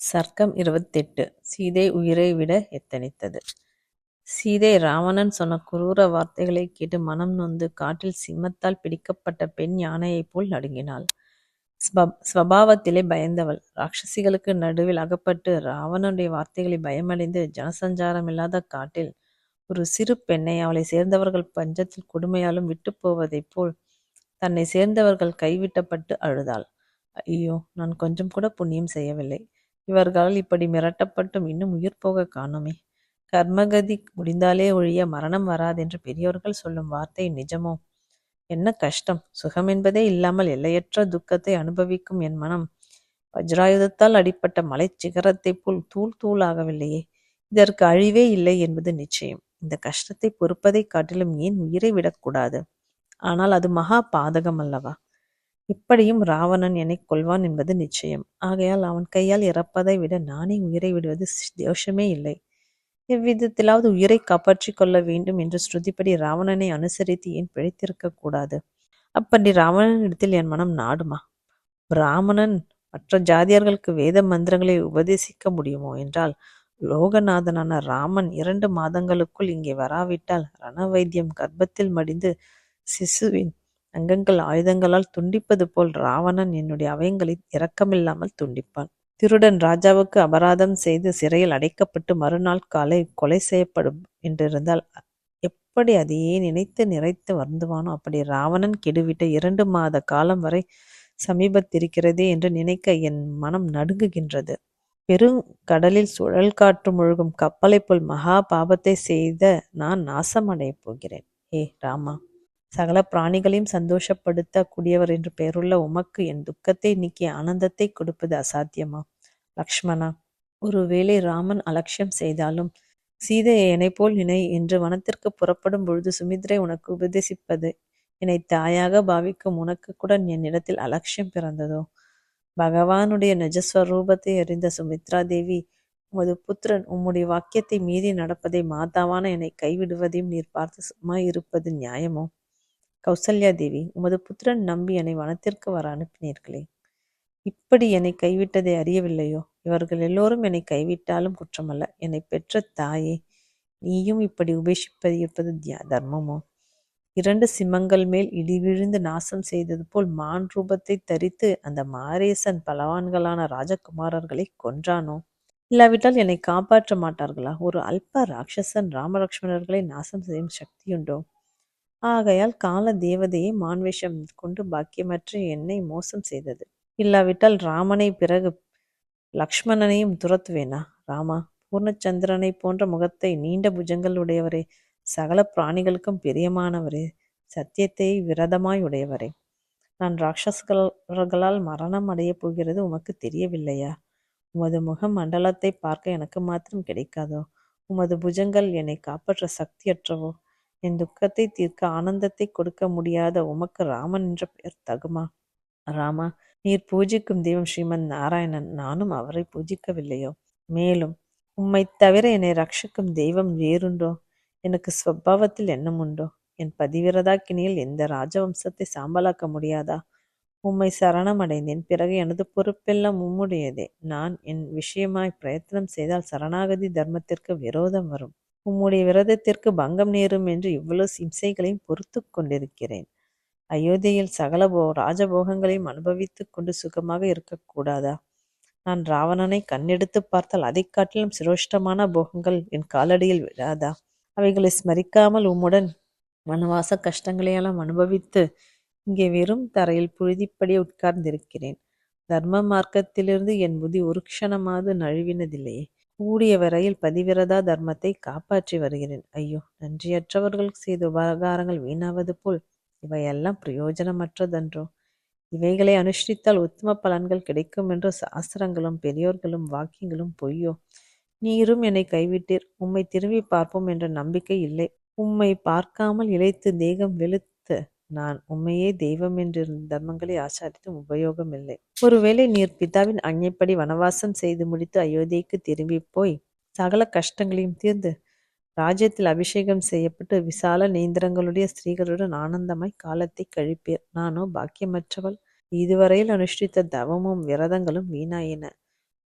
சர்க்கம் இருபத்தெட்டு சீதை உயிரை விட எத்தனித்தது சீதை ராவணன் சொன்ன குரூர வார்த்தைகளைக் கேட்டு மனம் நொந்து காட்டில் சிம்மத்தால் பிடிக்கப்பட்ட பெண் யானையைப் போல் நடுங்கினாள். ஸ்வபாவத்திலே பயந்தவள். ராட்சசிகளுக்கு நடுவில் அகப்பட்டு ராவணனுடைய வார்த்தைகளை பயமடைந்து ஜனசஞ்சாரமில்லாத காட்டில் ஒரு சிறு பெண்ணை அவளை சேர்ந்தவர்கள் பஞ்சத்தில் கொடுமையாலும் விட்டுப் போவதைப் போல் தன்னை சேர்ந்தவர்கள் கைவிட்டப்பட்டு அழுதாள். ஐயோ! நான் கொஞ்சம் கூட புண்ணியம் செய்யவில்லை. இவர்களால் இப்படி மிரட்டப்பட்டும் இன்னும் உயிர் போக காணுமே. கர்மகதி முடிந்தாலே ஒழிய மரணம் வராதென்று பெரியோர்கள் சொல்லும் வார்த்தை நிஜமோ? என்ன கஷ்டம்? சுகம் என்பதே இல்லாமல் எல்லையற்ற துக்கத்தை அனுபவிக்கும் என் மனம். வஜ்ராயுதத்தால் அடிப்பட்ட மலை சிகரத்தை போல் தூள் தூளாகவில்லையே. இதற்கு அழிவே இல்லை என்பது நிச்சயம். இந்த கஷ்டத்தை பொறுப்பதை காட்டிலும் ஏன் உயிரை விடக்கூடாது? ஆனால் அது மகா பாதகம் அல்லவா? இப்படியும் ராவணன் என்னை கொள்வான் என்பது நிச்சயம். ஆகையால் அவன் கையால் இறப்பதை விட நானே உயிரை விடுவது தோஷமே இல்லை. எவ்விதத்திலாவது உயிரை காப்பாற்றிக் கொள்ள வேண்டும் என்று ஸ்ருதிப்படி ராவணனை அனுசரித்து ஏன் பிழைத்திருக்க கூடாது? அப்படி ராவணனிடத்தில் என் மனம் நாடுமா? பிராமணன் மற்ற ஜாதியர்களுக்கு வேத மந்திரங்களை உபதேசிக்க முடியுமோ என்றால் லோகநாதனான ராமன் இரண்டு மாதங்களுக்குள் இங்கே வராவிட்டால் ரணவைத்தியம் கர்ப்பத்தில் மடிந்து சிசுவின் அங்கங்கள் ஆயுதங்களால் துண்டிப்பது போல் ராவணன் என்னுடைய அவயங்களை இரக்கமில்லாமல் துண்டிப்பான். திருடன் ராஜாவுக்கு அபராதம் செய்து சிறையில் அடைக்கப்பட்டு மறுநாள் காலை கொலை செய்யப்படும் என்றிருந்தால் எப்படி அதையே நினைத்து நிறைத்து வருந்துவானோ? அப்படி ராவணன் கெடுவிட்ட இரண்டு மாத காலம் வரை சமீபத்திருக்கிறதே என்று நினைக்க என் மனம் நடுங்குகின்றது. பெருங்கடலில் சுழல் காற்று முழுகும் கப்பலை போல் மகா பாபத்தை செய்த நான் நாசமடையப் போகிறேன். ஏ ராமா! சகல பிராணிகளையும் சந்தோஷப்படுத்த கூடியவர் என்று பெயருள்ள உமக்கு என் துக்கத்தை நீக்கி ஆனந்தத்தை கொடுப்பது அசாத்தியமா? லக்ஷ்மணா ஒருவேளை ராமன் அலட்சியம் செய்தாலும் சீதையை என்னை போல் நினை என்று வனத்திற்கு புறப்படும் பொழுது சுமித்ரை உனக்கு உபதேசிப்பது என்னை தாயாக பாவிக்கும் உனக்கு கூட என்னிடத்தில் அலட்சியம் பிறந்ததோ? பகவானுடைய நிஜஸ்வரூபத்தை அறிந்த சுமித்ரா தேவி உமது புத்திரன் உம்முடைய வாக்கியத்தை மீறி நடப்பதை மாதாவான என்னை கைவிடுவதையும் நீர் பார்த்து சும்மா இருப்பது நியாயமோ? கௌசல்யா தேவி உமது புத்திரன் நம்பி என்னை வனத்திற்கு வர அனுப்பினீர்களே. இப்படி என்னை கைவிட்டதை அறியவில்லையோ? இவர்கள் எல்லோரும் என்னை கைவிட்டாலும் குற்றமல்ல. என்னை பெற்ற தாயே நீயும் இப்படி உபேஷிப்பது இருப்பது தர்மமோ? இரண்டு சிம்மங்கள் மேல் இடி விழுந்து நாசம் செய்தது போல் மான் ரூபத்தை தரித்து அந்த மாரேசன் பலவான்களான ராஜகுமாரர்களை கொன்றானோ? இல்லாவிட்டால் என்னை காப்பாற்ற மாட்டார்களா? ஒரு அல்ப ராட்சசன் ராமலக்ஷ்மணர்களை நாசம் செய்யும் சக்தியுண்டோ? ஆகையால் கால தேவதையை மான்வேஷம் கொண்டு பாக்கியமற்ற என்னை மோசம் செய்தது. இல்லாவிட்டால் ராமனை பிறகு லக்ஷ்மணனையும் துரத்துவேனா? ராமா பூர்ணச்சந்திரனை போன்ற முகத்தை நீண்ட புஜங்கள் உடையவரே சகல பிராணிகளுக்கும் பிரியமானவரே சத்தியத்தை விரதமாய் உடையவரே. நான் ராட்சஸ்களால் மரணம் அடையப் போகிறது உமக்கு தெரியவில்லையா? உமது முக மண்டலத்தை பார்க்க எனக்கு மாத்திரம் கிடைக்காதோ? உமது புஜங்கள் என்னை காப்பாற்ற சக்தியற்றவோ? என் துக்கத்தை தீர்க்க ஆனந்தத்தை கொடுக்க முடியாத உமக்கு ராமன் என்ற பெயர் தகுமா? ராமா நீர் பூஜிக்கும் தெய்வம் ஸ்ரீமன் நாராயணன். நானும் அவரை பூஜிக்கவில்லையோ? மேலும் உம்மை தவிர என்னை ரட்சிக்கும் தெய்வம் வேறுண்டோ? எனக்கு ஸ்வபாவத்தில் எண்ணம் உண்டோ என் பதிவிரதாக்கினியில் எந்த ராஜவம்சத்தை சாம்பலாக்க முடியாதா? உம்மை சரணமடைந்தேன். பிறகு எனது பொறுப்பெல்லாம் உம்முடையதே. நான் என் விஷயமாய் பிரயத்தனம் செய்தால் சரணாகதி தர்மத்திற்கு விரோதம் வரும். உம்முடைய விரதத்திற்கு பங்கம் நேரும் என்று இவ்வளவு இம்சைகளையும் பொறுத்து கொண்டிருக்கிறேன். அயோத்தியில் சகல போ ராஜபோகங்களையும் அனுபவித்துக் கொண்டு சுகமாக இருக்கக்கூடாதா? நான் ராவணனை கண்ணெடுத்து பார்த்தால் அதை காட்டிலும் சிரோஷ்டமான போகங்கள் என் காலடியில் விடாதா அவைகளை ஸ்மரிக்காமல் உம்முடன் வனவாச கஷ்டங்களையெல்லாம் அனுபவித்து இங்கே வெறும் தரையில் புழுதிப்படியே உட்கார்ந்திருக்கிறேன். தர்ம மார்க்கத்திலிருந்து என் புதி ஒரு க்ஷணமாவது நழுவினதில்லையே. கூடிய வரையில் பதிவிரதா தர்மத்தை காப்பாற்றி வருகிறேன். ஐயோ நன்றியற்றவர்கள் செய்த உபகாரங்கள் வீணாவது போல். இவையெல்லாம் பிரயோஜனமற்றதன்றோ? இவைகளை அனுஷ்டித்தால் உத்தம பலன்கள் கிடைக்கும் என்று சாஸ்திரங்களும் பெரியோர்களும் வாக்கியங்களும் பொய்யோ? நீரும் என்னை கைவிட்டீர். உம்மை திரும்பி பார்ப்போம் என்ற நம்பிக்கை இல்லை. உம்மை பார்க்காமல் இழைத்து தேகம் வெளுத்து நான் உண்மையே தெய்வம் என்று தர்மங்களை ஆசாரித்தும் உபயோகம் இல்லை ஒருவேளை நீர் பிதாவின் அஞ்ஞைப்படி வனவாசம் செய்து முடித்து அயோத்தியைக்கு திரும்பி போய் சகல கஷ்டங்களையும் தீர்ந்து ராஜ்யத்தில் அபிஷேகம் செய்யப்பட்டு விசால நேந்திரங்களுடைய ஸ்திரீகளுடன் ஆனந்தமாய் காலத்தை கழிப்பீர். நானோ பாக்கியமற்றவள். இதுவரையில் அனுஷ்டித்த தவமும் விரதங்களும் வீணாயின.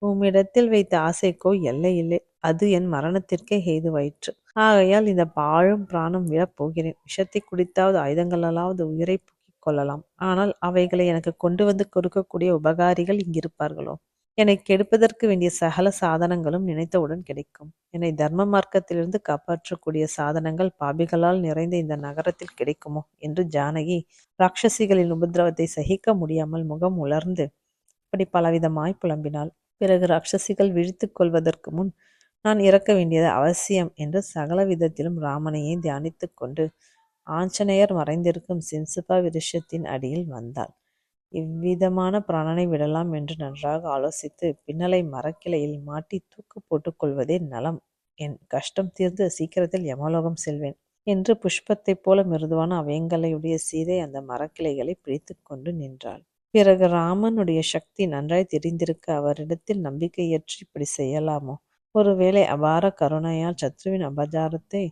உம்மிடத்தில் வைத்த ஆசைக்கோ எல்லை இல்லை. அது என் மரணத்திற்கே ஹேதுவாயிற்று ஆகையால் இந்த பாழும் பிராணம் விடப் போகிறேன் விஷத்தை குடித்தாவது ஆயுதங்களாலாவது உயிரை போக்கிக் கொள்ளலாம். ஆனால் அவைகளை எனக்கு கொண்டு வந்து கொடுக்கக்கூடிய உபகாரிகள் இங்கிருப்பார்களோ? என்னை கெடுப்பதற்கு வேண்டிய சகல சாதனங்களும் நினைத்தவுடன் கிடைக்கும். என்னை தர்ம மார்க்கத்திலிருந்து காப்பாற்றக்கூடிய சாதனங்கள் பாபிகளால் நிறைந்த இந்த நகரத்தில் கிடைக்குமோ? என்று ஜானகி ராட்சசிகளின் உபதிரவத்தை சகிக்க முடியாமல் முகம் உலர்ந்து இப்படி பலவிதமாய் புலம்பினாள். பிறகு ராட்சசிகள் விழித்துக் கொள்வதற்கு முன் நான் இறக்க வேண்டியது அவசியம் என்று சகல விதத்திலும் ராமனையே தியானித்து கொண்டு ஆஞ்சநேயர் மறைந்திருக்கும் சின்சுபா விருஷத்தின் அடியில் வந்தாள் இவ்விதமான பிராணனை விடலாம் என்று நன்றாக ஆலோசித்து பின்னலை மரக்கிளையில் மாட்டி தூக்கு போட்டுக் கொள்வதே நலம். என் கஷ்டம் தீர்ந்து சீக்கிரத்தில் யமலோகம் செல்வேன் என்று புஷ்பத்தைப் போல மிருதுவான அவயங்களையுடைய சீதை அந்த மரக்கிளைகளை பிடித்து கொண்டு நின்றாள். பிறகு ராமனுடைய சக்தி நன்றாய் தெரிந்திருக்க அவரிடத்தில் நம்பிக்கையற்று இப்படி செய்யலாமோ? ஒருவேளை அபார கருணையால் சத்ருவின் அபஜாரத்தை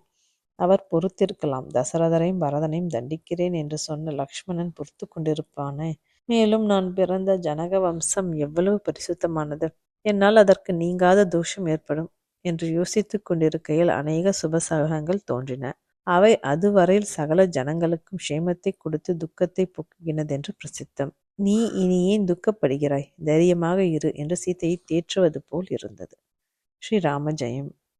அவர் பொறுத்திருக்கலாம். தசரதரையும் பரதனையும் தண்டிக்கிறேன் என்று சொன்ன லக்ஷ்மணன் பொறுத்து கொண்டிருப்பானே. மேலும் நான் பிறந்த ஜனக வம்சம் எவ்வளவு பரிசுத்தமானது. என்னால் அதற்கு நீங்காத தோஷம் ஏற்படும் என்று யோசித்துக் கொண்டிருக்கையில் அநேக சுபசகங்கள் தோன்றின. அவை அதுவரையில் சகல ஜனங்களுக்கும் க்ஷேமத்தை கொடுத்து துக்கத்தை போக்குகினதென்று பிரசித்தம். நீ இனி ஏன் துக்கப்படுகிறாய்? தைரியமாக இரு என்று சீத்தையை தேற்றுவது போல் இருந்தது. ஸ்ரீராம ஜெயம்.